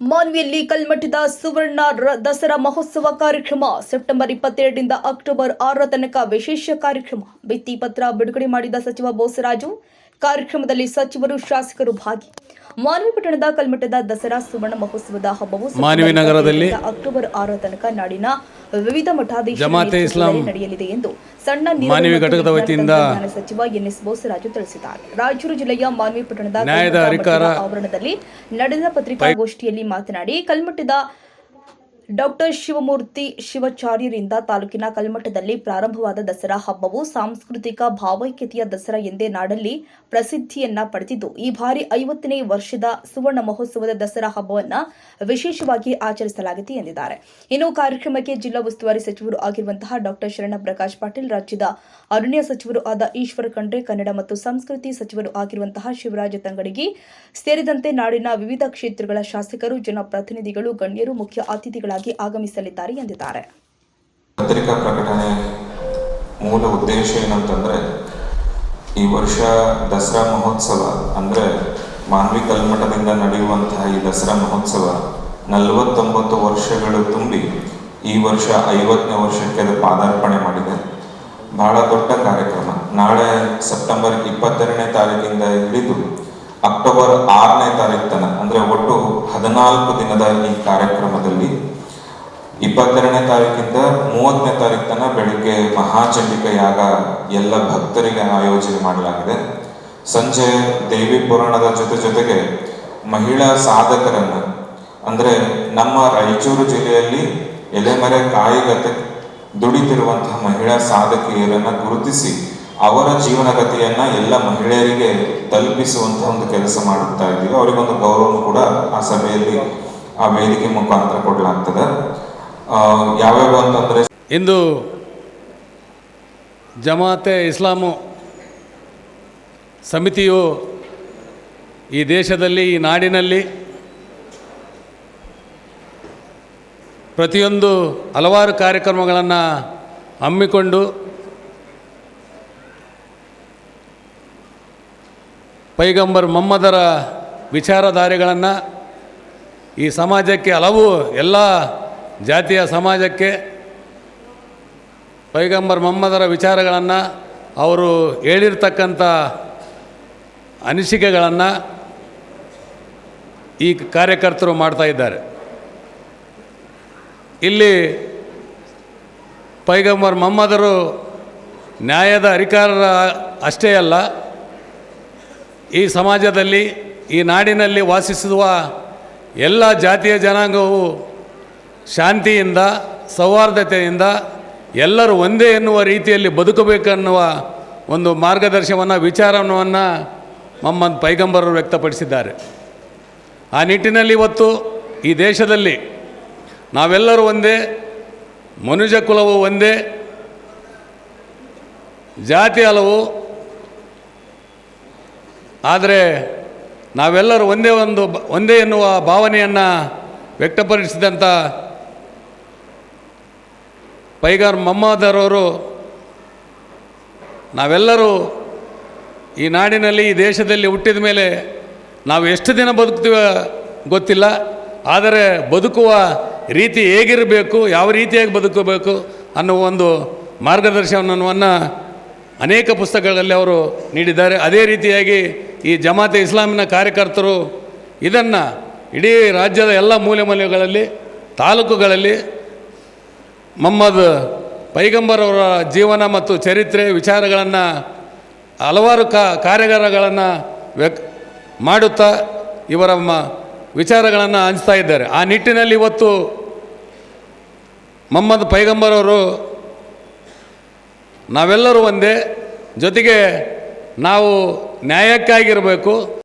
ಮಾನ್ವಿಯಲ್ಲಿ ಕಲ್ಮಠದ ಸುವರ್ಣ ದಸರಾ ಮಹೋತ್ಸವ ಕಾರ್ಯಕ್ರಮ ಸೆಪ್ಟೆಂಬರ್ ಇಪ್ಪತ್ತೆರಡರಿಂದ ಅಕ್ಟೋಬರ್ ಆರರ ತನಕ ವಿಶೇಷ ಕಾರ್ಯಕ್ರಮ. ಭಿತ್ತಿ ಪತ್ರ ಬಿಡುಗಡೆ ಮಾಡಿದ ಸಚಿವ ಬೋಸರಾಜು ಕಾರ್ಯಕ್ರಮದಲ್ಲಿ ಸಚಿವರು ಶಾಸಕರು ಭಾಗಿ. ಮಾನ್ವಿ ಪಟ್ಟಣದ ಕಲ್ಮಠದ ದಸರಾ ಸುವರ್ಣ ಮಹೋತ್ಸವದ ಹಬ್ಬವು ನಗರದಲ್ಲಿ ಅಕ್ಟೋಬರ್ ಆರರ ತನಕ ನಾಡಿನ ವಿವಿಧ ಮಠಾಧೀಶರ ನಡೆಯಲಿದೆ ಎಂದು ಸಣ್ಣ ನೀರು ಮಾನವಿ ಘಟಕದ ವತಿಯಿಂದ ಸಚಿವ ಎನ್ ಎನ್ಎಸ್ ಬೋಸರಾಜು ತಿಳಿಸಿದ್ದಾರೆ. ರಾಯಚೂರು ಜಿಲ್ಲೆಯ ಮಾನ್ವಿ ಪಟ್ಟಣದ ಆವರಣದಲ್ಲಿ ನಡೆದ ಪತ್ರಿಕಾಗೋಷ್ಠಿಯಲ್ಲಿ ಮಾತನಾಡಿ ಕಲ್ಮಠದ ಡಾಕ್ಟರ್ ಶಿವಮೂರ್ತಿ ಶಿವಾಚಾರ್ಯರಿಂದ ತಾಲೂಕಿನ ಕಲ್ಮಠದಲ್ಲಿ ಪ್ರಾರಂಭವಾದ ದಸರಾ ಹಬ್ಬವು ಸಾಂಸ್ಕೃತಿಕ ಭಾವೈಕ್ಯತೆಯ ದಸರಾ ಎಂದೇ ನಾಡಲ್ಲಿ ಪ್ರಸಿದ್ಧಿಯನ್ನ ಪಡೆದಿದ್ದು, ಈ ಬಾರಿ ಐವತ್ತನೇ ವರ್ಷದ ಸುವರ್ಣ ಮಹೋತ್ಸವದ ದಸರಾ ಹಬ್ಬವನ್ನು ವಿಶೇಷವಾಗಿ ಆಚರಿಸಲಾಗಿದೆ ಎಂದಿದ್ದಾರೆ. ಇನ್ನು ಕಾರ್ಯಕ್ರಮಕ್ಕೆ ಜಿಲ್ಲಾ ಉಸ್ತುವಾರಿ ಸಚಿವರು ಆಗಿರುವಂತಹ ಡಾಕ್ಟರ್ ಶರಣ ಪ್ರಕಾಶ್ ಪಾಟೀಲ್, ರಾಜ್ಯದ ಅರಣ್ಯ ಸಚಿವರು ಆದ ಈಶ್ವರ ಖಂಡ್ರೆ, ಕನ್ನಡ ಮತ್ತು ಸಂಸ್ಕೃತಿ ಸಚಿವರು ಆಗಿರುವಂತಹ ಶಿವರಾಜ ತಂಗಡಗಿ ಸೇರಿದಂತೆ ನಾಡಿನ ವಿವಿಧ ಕ್ಷೇತ್ರಗಳ ಶಾಸಕರು, ಜನಪ್ರತಿನಿಧಿಗಳು, ಗಣ್ಯರು, ಮುಖ್ಯ ಆಗಮಿಸಲಿದ್ದಾರೆ ಎಂದಿದ್ದಾರೆ. ಪತ್ರಿಕಾ ಪ್ರಕಟಣೆ ಮೂಲ ಉದ್ದೇಶ ಏನಂತಂದ್ರೆ, ಈ ವರ್ಷ ದಸರಾ ಮಹೋತ್ಸವ, ಅಂದ್ರೆ ಮಾನ್ವಿ ಕಲ್ಮಠದಿಂದ ನಡೆಯುವಂತಹ ಈ ದಸರಾ ಮಹೋತ್ಸವ ನಲವತ್ತೊಂಬತ್ತು ವರ್ಷಗಳು ತುಂಬಿ ಈ ವರ್ಷ ಐವತ್ತನೇ ವರ್ಷಕ್ಕೆ ಅದು ಪಾದಾರ್ಪಣೆ ಮಾಡಿದೆ. ಬಹಳ ದೊಡ್ಡ ಕಾರ್ಯಕ್ರಮ. ನಾಳೆ ಸೆಪ್ಟೆಂಬರ್ ಇಪ್ಪತ್ತೆರಡನೇ ತಾರೀಕಿಂದ ಹಿಡಿದು ಅಕ್ಟೋಬರ್ ಆರನೇ ತಾರೀಕು ತನಕ, ಅಂದ್ರೆ ಒಟ್ಟು ಹದಿನಾಲ್ಕು ದಿನದ ಈ ಕಾರ್ಯಕ್ರಮದಲ್ಲಿ ಇಪ್ಪತ್ತೆರಡನೇ ತಾರೀಕಿಂದ ಮೂವತ್ತನೇ ತಾರೀಕು ತನಕ ಬೆಳಿಗ್ಗೆ ಮಹಾಚಂಡಿಕ ಯಾಗ ಎಲ್ಲ ಭಕ್ತರಿಗೆ ಆಯೋಜನೆ ಮಾಡಲಾಗಿದೆ. ಸಂಜೆ ದೇವಿ ಪುರಾಣದ ಜೊತೆ ಜೊತೆಗೆ ಮಹಿಳಾ ಸಾಧಕರನ್ನು, ಅಂದರೆ ನಮ್ಮ ರಾಯಚೂರು ಜಿಲ್ಲೆಯಲ್ಲಿ ಎಲೆಮರೆ ಕಾಯಿಗತೆ ದುಡಿತಿರುವಂತಹ ಮಹಿಳಾ ಸಾಧಕಿಯರನ್ನ ಗುರುತಿಸಿ ಅವರ ಜೀವನಗತಿಯನ್ನ ಎಲ್ಲ ಮಹಿಳೆಯರಿಗೆ ತಲುಪಿಸುವಂತಹ ಒಂದು ಕೆಲಸ ಮಾಡುತ್ತಾ ಇದ್ದೀವಿ. ಅವರಿಗೊಂದು ಗೌರವ ಕೂಡ ಆ ಸಭೆಯಲ್ಲಿ ಆ ವೇದಿಕೆ ಮುಖಾಂತರ ಕೊಡಲಾಗ್ತದೆ. ಯಾವ್ಯಾವ ಅಂತಂದ್ರೆ ಇಂದು ಜಮಾತೆ ಇಸ್ಲಾಮು ಸಮಿತಿಯು ಈ ದೇಶದಲ್ಲಿ, ಈ ನಾಡಿನಲ್ಲಿ ಪ್ರತಿಯೊಂದು ಹಲವಾರು ಕಾರ್ಯಕ್ರಮಗಳನ್ನು ಹಮ್ಮಿಕೊಂಡು ಪೈಗಂಬರ್ ಮೊಹಮ್ಮದರ ವಿಚಾರಧಾರೆಗಳನ್ನು ಈ ಸಮಾಜಕ್ಕೆ ಹಲವು ಎಲ್ಲ ಜಾತಿಯ ಸಮಾಜಕ್ಕೆ ಪೈಗಂಬರ್ ಮೊಹಮ್ಮದರ ವಿಚಾರಗಳನ್ನು ಅವರು ಹೇಳಿರ್ತಕ್ಕಂಥ ಅನಿಸಿಕೆಗಳನ್ನು ಈ ಕಾರ್ಯಕರ್ತರು ಮಾಡ್ತಾ ಇದ್ದಾರೆ. ಇಲ್ಲಿ ಪೈಗಂಬರ್ ಮೊಹಮ್ಮದರು ನ್ಯಾಯದ ಅಧಿಕಾರರ ಅಷ್ಟೇ ಅಲ್ಲ, ಈ ಸಮಾಜದಲ್ಲಿ, ಈ ನಾಡಿನಲ್ಲಿ ವಾಸಿಸುವ ಎಲ್ಲ ಜಾತಿಯ ಜನಾಂಗವು ಶಾಂತಿಯಿಂದ, ಸೌಹಾರ್ದತೆಯಿಂದ ಎಲ್ಲರೂ ಒಂದೇ ಎನ್ನುವ ರೀತಿಯಲ್ಲಿ ಬದುಕಬೇಕೆನ್ನುವ ಒಂದು ಮಾರ್ಗದರ್ಶನವನ್ನು, ವಿಚಾರವನ್ನು ಮೊಹಮ್ಮದ್ ಪೈಗಂಬರರು ವ್ಯಕ್ತಪಡಿಸಿದ್ದಾರೆ. ಆ ನಿಟ್ಟಿನಲ್ಲಿ ಇವತ್ತು ಈ ದೇಶದಲ್ಲಿ ನಾವೆಲ್ಲರೂ ಒಂದೇ ಮನುಜ ಕುಲವು ಒಂದೇ, ಜಾತಿ ಹಲವು, ಆದರೆ ನಾವೆಲ್ಲರೂ ಒಂದೇ ಒಂದು ಒಂದೇ ಎನ್ನುವ ಭಾವನೆಯನ್ನು ವ್ಯಕ್ತಪಡಿಸಿದಂಥ ಪೈಗಾರ್ ಮಮ್ಮಾದರವರು ನಾವೆಲ್ಲರೂ ಈ ನಾಡಿನಲ್ಲಿ, ಈ ದೇಶದಲ್ಲಿ ಹುಟ್ಟಿದ ಮೇಲೆ ನಾವು ಎಷ್ಟು ದಿನ ಬದುಕ್ತೀವ ಗೊತ್ತಿಲ್ಲ. ಆದರೆ ಬದುಕುವ ರೀತಿ ಹೇಗಿರಬೇಕು, ಯಾವ ರೀತಿಯಾಗಿ ಬದುಕಬೇಕು ಅನ್ನುವ ಒಂದು ಮಾರ್ಗದರ್ಶನವನ್ನು ಅನೇಕ ಪುಸ್ತಕಗಳಲ್ಲಿ ಅವರು ನೀಡಿದ್ದಾರೆ. ಅದೇ ರೀತಿಯಾಗಿ ಈ ಜಮಾತೆ ಇಸ್ಲಾಮಿನ ಕಾರ್ಯಕರ್ತರು ಇದನ್ನು ಇಡೀ ರಾಜ್ಯದ ಎಲ್ಲ ಮೂಲೆ ಮೂಲೆಗಳಲ್ಲಿ ತಾಲೂಕುಗಳಲ್ಲಿ ಮೊಹಮ್ಮದ್ ಪೈಗಂಬರ್ ಅವರ ಜೀವನ ಮತ್ತು ಚರಿತ್ರೆ ವಿಚಾರಗಳನ್ನು ಹಲವಾರು ಕಾ ಕಾರ್ಯಾಗಾರಗಳನ್ನು ವ್ಯಕ್ ಮಾಡುತ್ತಾ ಇವರ ಮ ವಿಚಾರಗಳನ್ನು ಹಂಚ್ತಾ ಇದ್ದಾರೆ. ಆ ನಿಟ್ಟಿನಲ್ಲಿ ಇವತ್ತು ಮೊಹಮ್ಮದ್ ಪೈಗಂಬರ್ ಅವರು ನಾವೆಲ್ಲರೂ ಒಂದೇ ಜೊತೆಗೆ ನಾವು ನ್ಯಾಯಕ್ಕಾಗಿರಬೇಕು.